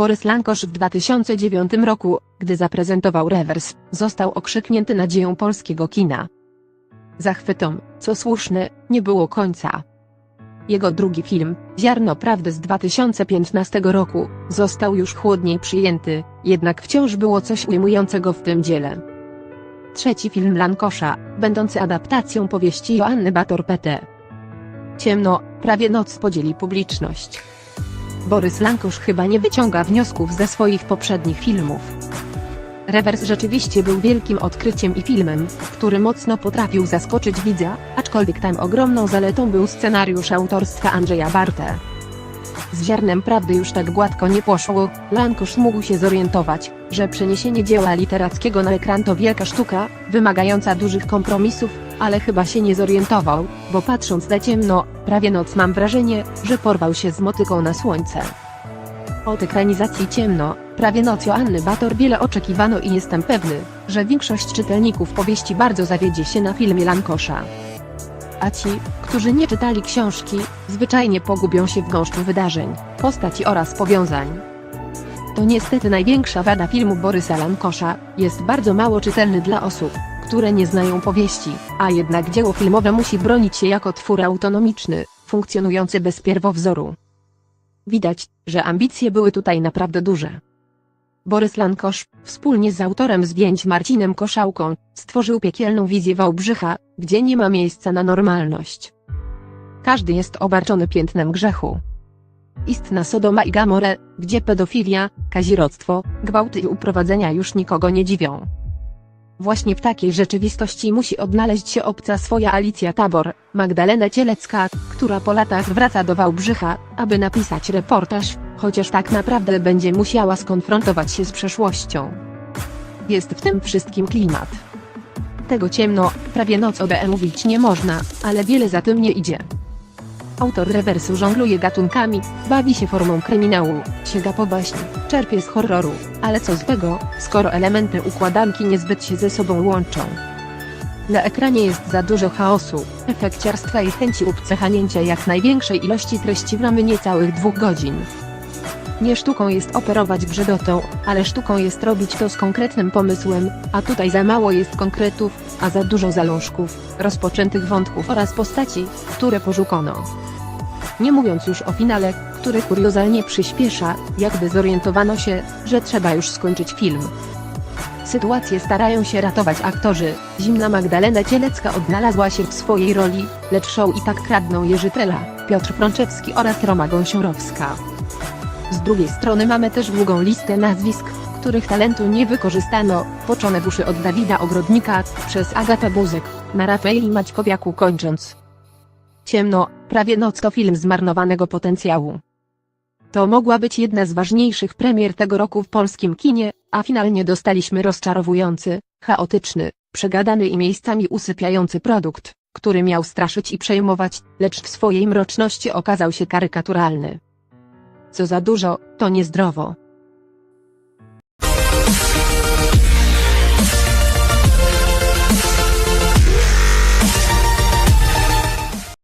Borys Lankosz w 2009 roku, gdy zaprezentował rewers, został okrzyknięty nadzieją polskiego kina. Zachwytom, co słuszne, nie było końca. Jego drugi film, Ziarno Prawdy z 2015 roku, został już chłodniej przyjęty, jednak wciąż było coś ujmującego w tym dziele. Trzeci film Lankosza, będący adaptacją powieści Joanny Bator-Pete. Ciemno, prawie noc podzieli publiczność. Borys Lankosz chyba nie wyciąga wniosków ze swoich poprzednich filmów. Rewers rzeczywiście był wielkim odkryciem i filmem, który mocno potrafił zaskoczyć widza, aczkolwiek tam ogromną zaletą był scenariusz autorstwa Andrzeja Barte. Z ziarnem prawdy już tak gładko nie poszło, Lankosz mógł się zorientować, że przeniesienie dzieła literackiego na ekran to wielka sztuka, wymagająca dużych kompromisów, ale chyba się nie zorientował, bo patrząc na ciemno, prawie noc mam wrażenie, że porwał się z motyką na słońce. Od ekranizacji Ciemno, prawie noc Joanny Bator wiele oczekiwano i jestem pewny, że większość czytelników powieści bardzo zawiedzie się na filmie Lankosza. A ci, którzy nie czytali książki, zwyczajnie pogubią się w gąszczu wydarzeń, postaci oraz powiązań. To niestety największa wada filmu Borysa Lankosza, jest bardzo mało czytelny dla osób, które nie znają powieści, a jednak dzieło filmowe musi bronić się jako twór autonomiczny, funkcjonujący bez pierwowzoru. Widać, że ambicje były tutaj naprawdę duże. Borys Lankosz, wspólnie z autorem zdjęć Marcinem Koszałką, stworzył piekielną wizję Wałbrzycha, gdzie nie ma miejsca na normalność. Każdy jest obarczony piętnem grzechu. Istna Sodoma i Gamore, gdzie pedofilia, kazirodztwo, gwałty i uprowadzenia już nikogo nie dziwią. Właśnie w takiej rzeczywistości musi odnaleźć się obca swoja Alicja Tabor, Magdalena Cielecka, która po latach wraca do Wałbrzycha, aby napisać reportaż, chociaż tak naprawdę będzie musiała skonfrontować się z przeszłością. Jest w tym wszystkim klimat. Tego ciemno, prawie noc OBE mówić nie można, ale wiele za tym nie idzie. Autor rewersu żongluje gatunkami, bawi się formą kryminału, sięga po baśń, czerpie z horroru, ale co z tego, skoro elementy układanki niezbyt się ze sobą łączą. Na ekranie jest za dużo chaosu, efekciarstwa i chęci upcechanięcia jak największej ilości treści w ramy niecałych dwóch godzin. Nie sztuką jest operować brzydotą, ale sztuką jest robić to z konkretnym pomysłem, a tutaj za mało jest konkretów, a za dużo zalążków, rozpoczętych wątków oraz postaci, które porzucono. Nie mówiąc już o finale, który kuriozalnie przyspiesza, jakby zorientowano się, że trzeba już skończyć film. Sytuację starają się ratować aktorzy, zimna Magdalena Cielecka odnalazła się w swojej roli, lecz show i tak kradną Jerzy Trela, Piotr Frączewski oraz Roma Gąsiorowska. Z drugiej strony mamy też długą listę nazwisk, których talentu nie wykorzystano, poczone w uszy od Dawida Ogrodnika, przez Agatę Buzek, na Rafaeli Maćkowiaku kończąc. Ciemno, prawie noc to film zmarnowanego potencjału. To mogła być jedna z ważniejszych premier tego roku w polskim kinie, a finalnie dostaliśmy rozczarowujący, chaotyczny, przegadany i miejscami usypiający produkt, który miał straszyć i przejmować, lecz w swojej mroczności okazał się karykaturalny. Co za dużo, to niezdrowo.